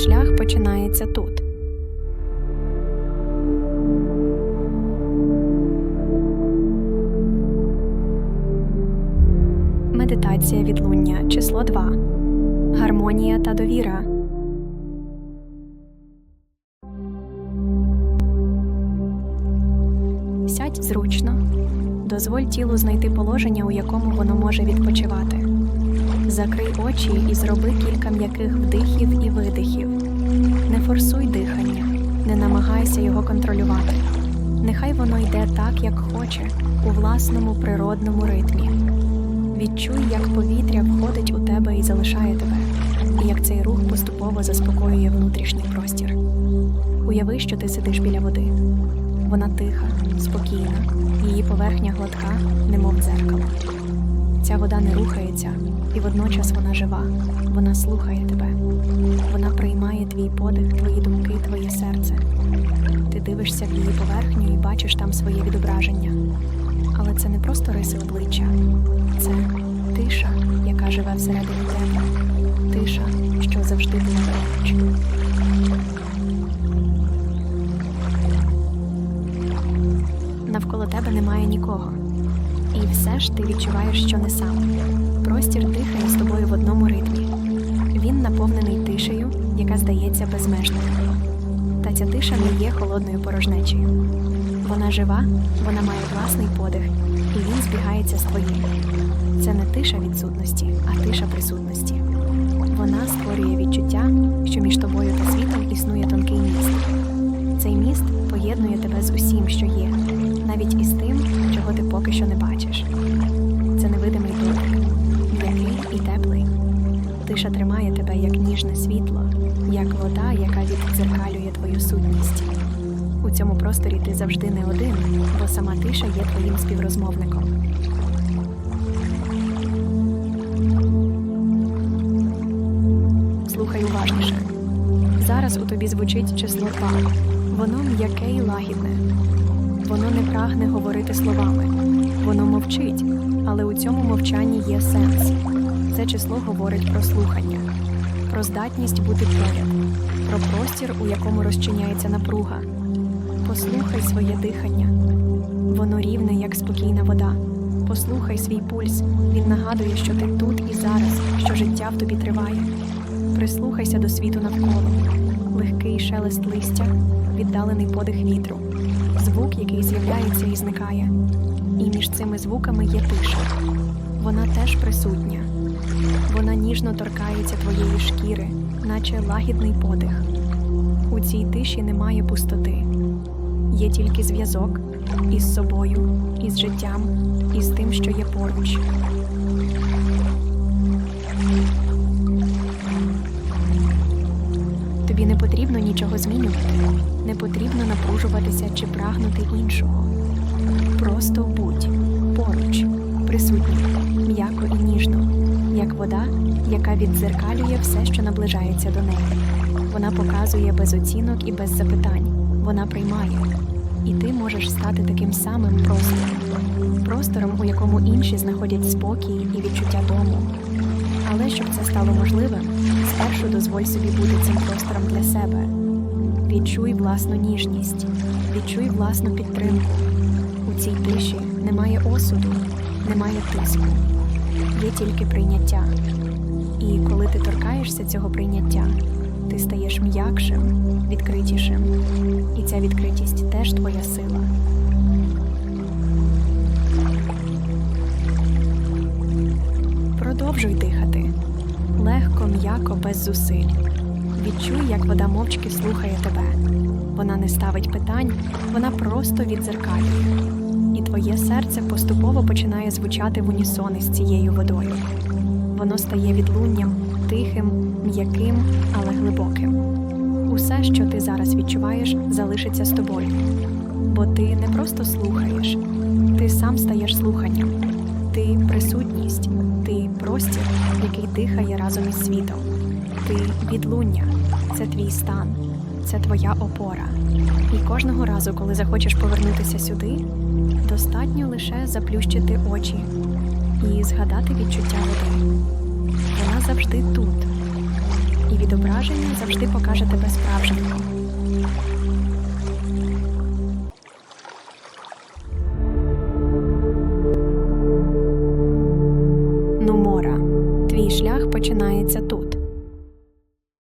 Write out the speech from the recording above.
шлях починається тут. Медитація відлуння число 2. Гармонія та довіра. Сядь зручно. Дозволь тілу знайти положення, у якому воно може відпочивати. Закрий очі і зроби кілька м'яких вдихів і видихів. Не форсуй дихання, не намагайся його контролювати. Нехай воно йде так, як хоче, у власному природному ритмі. Відчуй, як повітря входить у тебе і залишає тебе, і як цей рух поступово заспокоює внутрішній простір. Уяви, що ти сидиш біля води. Вона тиха, спокійна, її поверхня гладка, немов дзеркало. Ця вода не рухається, і водночас вона жива. Вона слухає тебе. Вона приймає твій подих, твої думки, твоє серце. Ти дивишся в її поверхню і бачиш там своє відображення. Але це не просто риси обличчя, це тиша, яка живе всередині тебе. Тиша, що завжди була поруч. Навколо тебе немає нікого. І все ж ти відчуваєш, що не сам. Простір дихає з тобою в одному ритмі. Він наповнений тишею, яка здається безмежною. Та ця тиша не є холодною порожнечею. Вона жива, вона має власний подих, і він збігається з твоїм. Це не тиша відсутності, а тиша присутності. Вона створює відчуття, що між тобою та світом існує тонкий міст. Цей міст поєднує тебе з усім, що є, навіть із тим, чого ти поки що не бачиш. Це невидимий дотик, м'який і теплий. Тиша тримає тебе як ніжне світло, як вода, яка віддзеркалює твою сутність. У цьому просторі ти завжди не один, бо сама тиша є твоїм співрозмовником. Слухай уважніше. Зараз у тобі звучить число 2. Воно м'яке і лагідне. Воно не прагне говорити словами. Воно мовчить, але у цьому мовчанні є сенс. Це число говорить про слухання, про здатність бути поряд, про простір, у якому розчиняється напруга. Послухай своє дихання. Воно рівне, як спокійна вода. Послухай свій пульс. Він нагадує, що ти тут і зараз, що життя в тобі триває. Прислухайся до світу навколо. Легкий шелест листя, віддалений подих вітру, звук, який з'являється і зникає. І між цими звуками є тиша. Вона теж присутня. Вона ніжно торкається твоєї шкіри, наче лагідний подих. У цій тиші немає пустоти. Є тільки зв'язок із собою, із життям, із тим, що є поруч. Нічого змінювати, не потрібно напружуватися чи прагнути іншого. Просто будь поруч, присутній, м'яко і ніжно, як вода, яка віддзеркалює все, що наближається до неї. Вона показує без оцінок і без запитань. Вона приймає. І ти можеш стати таким самим простором, простором, у якому інші знаходять спокій і відчуття дому. Але щоб це стало можливим, спершу дозволь собі бути цим простором для себе. Відчуй власну ніжність, відчуй власну підтримку. У цій тиші немає осуду, немає тиску, є тільки прийняття. І коли ти торкаєшся цього прийняття, ти стаєш м'якшим, відкритішим. І ця відкритість теж твоя сила. Продовжуй дихати. Легко, м'яко, без зусиль. Відчуй, як вода мовчки слухає тебе. Вона не ставить питань, вона просто відзеркалює. І твоє серце поступово починає звучати в унісон із цією водою. Воно стає відлунням, тихим, м'яким, але глибоким. Усе, що ти зараз відчуваєш, залишиться з тобою. Бо ти не просто слухаєш, ти сам стаєш слуханням. Ти присутність, ти простір, який дихає разом із світом. Ти відлуння, це твій стан, це твоя опора. І кожного разу, коли захочеш повернутися сюди, достатньо лише заплющити очі і згадати відчуття води. Вона завжди тут. і відображення завжди покаже тебе справжнього. Починається тут.